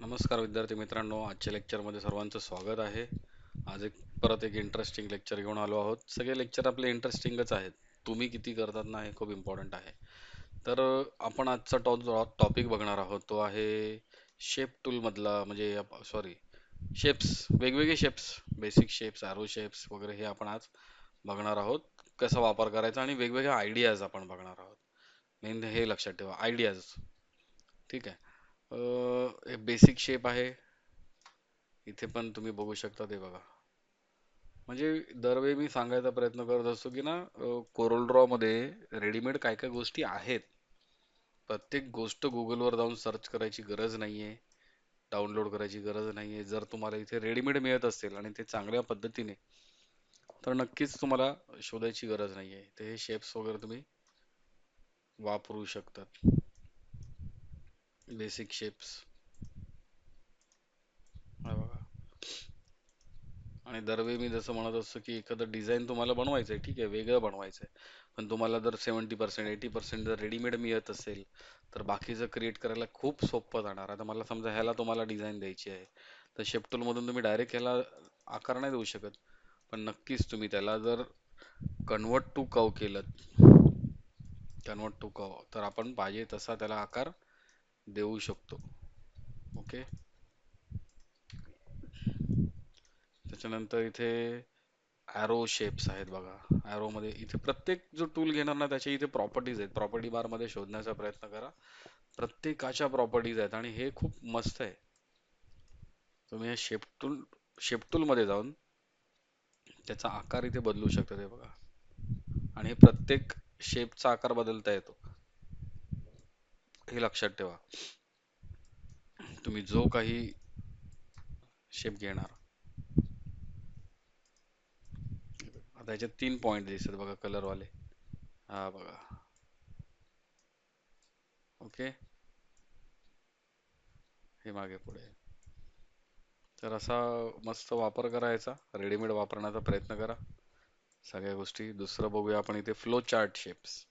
नमस्कार विद्यार्थी मित्रांनो आजच्या लेक्चरमध्ये सर्वांचं स्वागत आहे. आज एक परत एक इंटरेस्टिंग लेक्चर घेऊन आलो आहोत. सगळे लेक्चर आपले इंटरेस्टिंगच आहेत. तुम्ही किती करतात ना हे खूप इम्पॉर्टंट आहे. तर आपण आजचा टॉप टॉपिक बघणार आहोत. तो आहे शेप टूलमधला म्हणजे सॉरी शेप्स वेगवेगळे shapes basic shapes arrow shapes वगैरे हे आपण आज बघणार आहोत. कसा वापर करायचा आणि वेगवेगळ्या आयडियाज आपण बघणार आहोत. मेन हे लक्षात ठेवा आयडियाज ठीक आहे? बेसिक शेप आहे. इथे पण तुम्ही बघू शकता ते बघा. म्हणजे दरवेळी मी सांगायचा प्रयत्न करत असतो की ना कोरल ड्रॉ मध्ये रेडीमेड काय काय गोष्टी आहेत. प्रत्येक गोष्ट गुगलवर जाऊन सर्च करायची गरज नाहीये. डाउनलोड करायची गरज नाहीये. जर तुम्हाला इथे रेडीमेड मिळत असेल आणि ते चांगल्या पद्धतीने तर नक्कीच तुम्हाला शोधायची गरज नाहीये. ते हे शेप्स वगैरे तुम्ही वापरू शकतात. बेसिक शेप्स बघा. आणि दरवेळी मी जसं म्हणत असतो की एखादं डिझाईन तुम्हाला बनवायचं आहे ठीक आहे वेगळं बनवायचं आहे पण तुम्हाला जर सेवन्टी पर्सेंट एटी पर्सेंट जर रेडीमेड मिळत असेल तर बाकीचं क्रिएट करायला खूप सोपं जाणार. आता मला समजा ह्याला तुम्हाला डिझाईन द्यायची आहे. तर शेपटूल मधून तुम्ही डायरेक्ट ह्याला आकार नाही देऊ शकत. पण नक्कीच तुम्ही त्याला जर कन्वर्ट टू कव केलं कन्वर्ट टू कव तर आपण पाहिजे तसा त्याला आकार देऊ शकतो. ओके त्याच्यानंतर इथे ॲरो शेप्स आहेत बघा. ॲरोमध्ये इथे प्रत्येक जो टूल घेणार ना त्याच्या इथे प्रॉपर्टीज आहेत. प्रॉपर्टी बारमध्ये शोधण्याचा प्रयत्न करा. प्रत्येकाच्या प्रॉपर्टीज आहेत आणि हे खूप मस्त आहे. तुम्ही शेप टूल शेपमध्ये जाऊन त्याचा आकार इथे बदलू शकता ते बघा. आणि हे प्रत्येक शेपचा आकार बदलता येतो. हे लक्षात ठेवा. तुम्ही जो काही शेप घेणार. आता याच्यात तीन पॉइंट दिसतात बघा कलरवाले हा बघा. ओके हे मागे पुढे. तर असा मस्त वापर करायचा. रेडीमेड वापरण्याचा प्रयत्न करा. सगळ्या गोष्टी. दुसरं बघूया आपण इथे फ्लो चार्ट शेप्स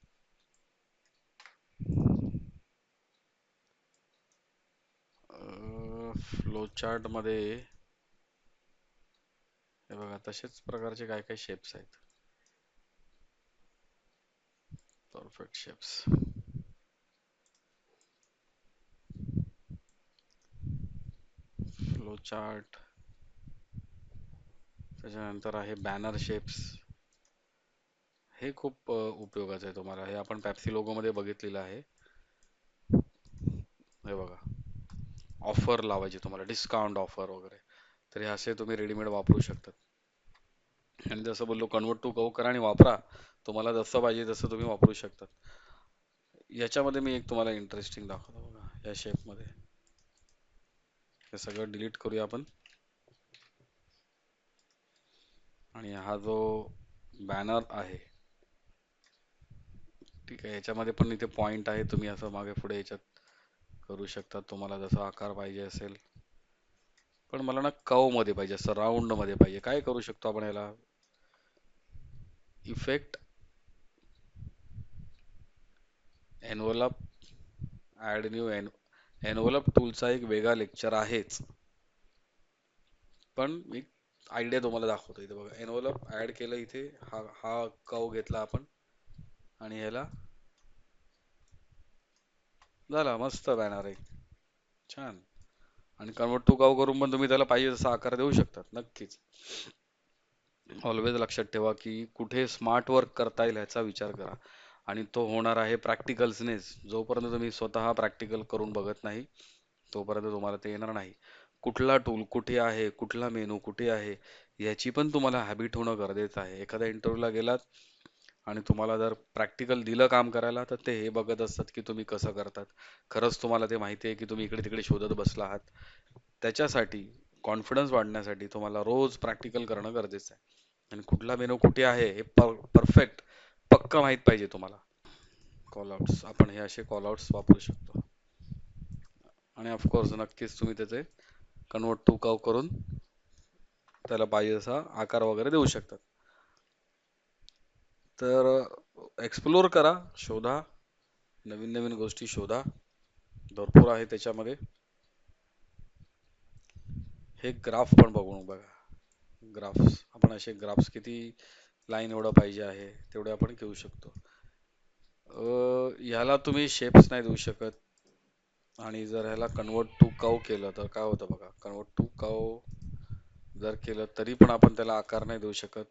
फ्लो चार्टमध्ये हे बघा तसेच प्रकारचे काय काय शेप्स आहेत. परफेक्ट शेप्स फ्लोचार्ट त्याच्यानंतर आहे बॅनर शेप्स हे खूप उपयोगाचं आहे तुम्हाला. हे आपण पॅप्सी लोगोमध्ये बघितलेलं आहे. हे बघा. ऑफर लावायची तुम्हाला डिस्काउंट ऑफर वगैरे. तर हे असे तुम्ही रेडीमेड वापरू शकतात आणि जसं बोललो कन्वर्ट टू गो करा आणि वापरा. तुम्हाला जसं पाहिजे तसं तुम्ही वापरू शकतात याच्यामध्ये मी एक तुम्हाला इंटरेस्टिंग दाखवतो बघा या शेपमध्ये. हे सगळं डिलीट करूया आपण. आणि हा जो बॅनर आहे ठीक आहे याच्यामध्ये पण इथे पॉइंट आहे तुम्ही असं मागे पुढे याच्यात करू शकता. तुम्हाला जसा आकार पाहिजे असेल. पण मला ना कवमध्ये पाहिजे असं राऊंडमध्ये पाहिजे. काय करू शकतो आपण याला? इफेक्ट एनवलप ऍड न्यू एन एनवलप टूलचा एक वेगळा लेक्चर आहेच. पण मी आयडिया तुम्हाला दाखवतो. इथे बघा एनवलप ऍड केलं इथे. हा हा कव घेतला आपण. आणि ह्याला झाला मस्त बॅनर आहे. छान. आणि कन्वर्ट टू गाव करून पण तुम्ही त्याला पाहिजे तसा आकार देऊ शकतात नक्कीच. ऑलवेज लक्षात ठेवा की कुठे स्मार्ट वर्क करता येईल ह्याचा विचार करा. आणि तो होणार आहे प्रॅक्टिकल्सनेच जोपर्यंत तुम्ही स्वतः प्रॅक्टिकल करून बघत नाही तोपर्यंत तुम्हाला ते येणार नाही. कुठला टूल कुठे आहे कुठला मेनू कुठे आहे याची पण तुम्हाला हॅबिट होणं गरजेचं आहे. एखाद्या इंटरव्ह्यूला गेलात आणि तुम्हाला जर प्रॅक्टिकल दिलं काम करायला तर ते हे बघत असतात की तुम्ही कसं करतात. खरंच तुम्हाला ते माहिती आहे की तुम्ही इकडे तिकडे शोधत बसला आहात. त्याच्यासाठी कॉन्फिडन्स वाढण्यासाठी तुम्हाला रोज प्रॅक्टिकल करणं गरजेचं आहे. आणि कुठला मेनू कुठे आहे हे परफेक्ट पक्क माहीत पाहिजे तुम्हाला. कॉलआउट्स आपण हे असे कॉलआउट्स वापरू शकतो. आणि ऑफकोर्स नक्कीच तुम्ही त्याचे कन्वर्ट टू कव करून त्याला पाहिजे तसा आकार वगैरे देऊ शकतात. तर एक्सप्लोर करा शोधा. नवीन नवीन गोष्टी शोधा. भरपूर आहे त्याच्यामध्ये. हे ग्राफ पण बघून बघा. ग्राफ्स आपण असे ग्राफ्स किती लाईन एवढं पाहिजे आहे तेवढे आपण घेऊ शकतो. ह्याला तुम्ही शेप्स नाही देऊ शकत. आणि जर ह्याला कन्वर्ट टू काऊ केलं तर काय होतं बघा? कन्वर्ट टू काऊ जर केलं तरी पण आपण त्याला आकार नाही देऊ शकत.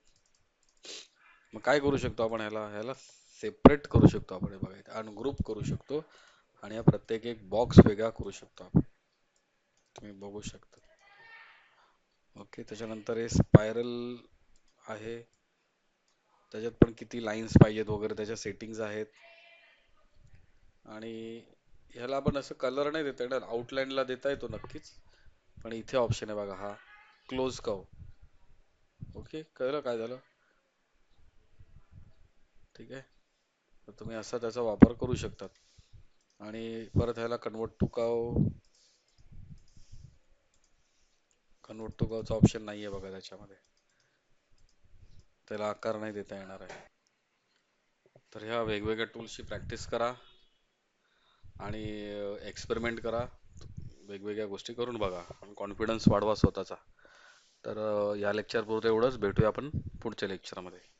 मग काय करू शकतो आपण ह्याला ह्याला सेपरेट करू शकतो आपण हे बघा. अनग्रुप करू शकतो आणि हा प्रत्येक एक बॉक्स वेगळा करू शकतो आपण. तुम्ही बघू शकता. ओके त्याच्यानंतर हे स्पायरल आहे. त्याच्यात पण किती लाईन्स पाहिजेत वगैरे त्याच्या सेटिंग्स आहेत. आणि ह्याला आपण असं कलर नाही देता येणार. आउटलाईनला देता येतो नक्कीच. पण इथे ऑप्शन आहे बघा हा. क्लोज कव ओके कळलं काय झालं? ठीक आहे? तर तुम्ही असा त्याचा वापर करू शकतात. आणि परत ह्याला कन्वर्ट टू काव कन्वर्ट टू कावचा ऑप्शन नाही आहे बघा त्याच्यामध्ये. त्याला आकार नाही देता येणार आहे. तर ह्या वेगवेगळ्या टूल्सची प्रॅक्टिस करा. आणि एक्सपेरिमेंट करा. वेगवेगळ्या गोष्टी करून बघा. कॉन्फिडन्स वाढवा स्वतःचा. तर या लेक्चरपुरतं एवढंच. भेटूया आपण पुढच्या लेक्चरमध्ये